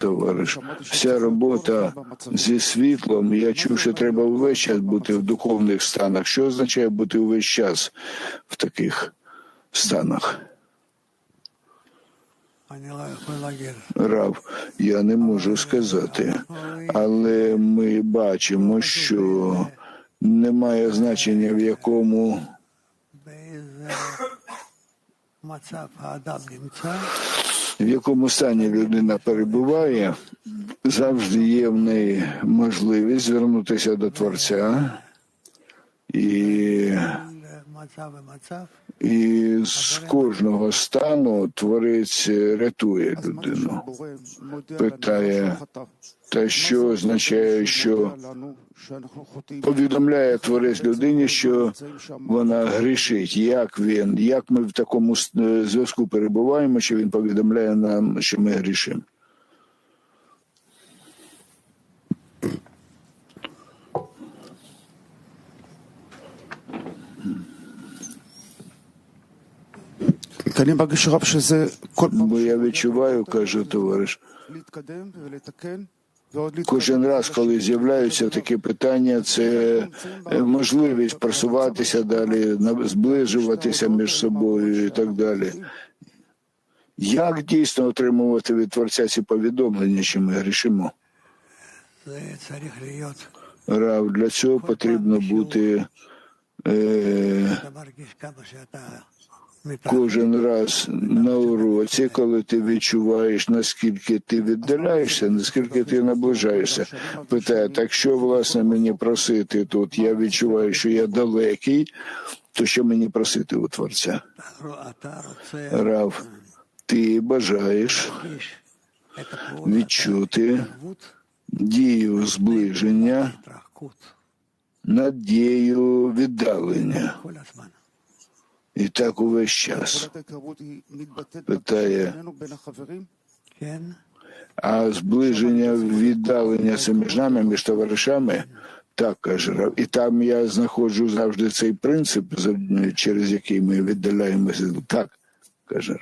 товариш. Вся робота зі світлом. Я чув, що треба увесь час бути в духовних станах. Що означає бути увесь час в таких станах? Рав, я не можу сказати, але ми бачимо, що немає значення, в якому в якому стані людина перебуває, завжди є в неї можливість звернутися до Творця і і з кожного стану творець рятує людину. питає, Та що означає, що повідомляє творець людині, що вона грішить. Як він, як ми в такому е, зв'язку перебуваємо, що він повідомляє нам, що ми грішимо. כי אני מרגיש רב שזה כל פעם Бо я відчуваю, каже товариш, להתקדם ולתקן ועוד להתקדם. кожен раз, коли з'являються такі питання, це е, можливість просуватися далі, на- зближуватися між собою і так далі. Як дійсно отримувати від творця ці повідомлення, що ми грішимо? זה צריך להיות, Рав, для цього потрібно бути е, Кожен раз на уроці, коли ти відчуваєш, наскільки ти віддаляєшся, наскільки ти наближаєшся, питає, так що власне мені просити тут? Я відчуваю, що я далекий, то що мені просити у творця? Рав, ти бажаєш відчути дію зближення, надію віддалення. І так увесь час питає. А зближення віддалення це між нами, між товаришами, так каже Рав. І там я знаходжу завжди цей принцип, через який ми віддаляємося. Так каже.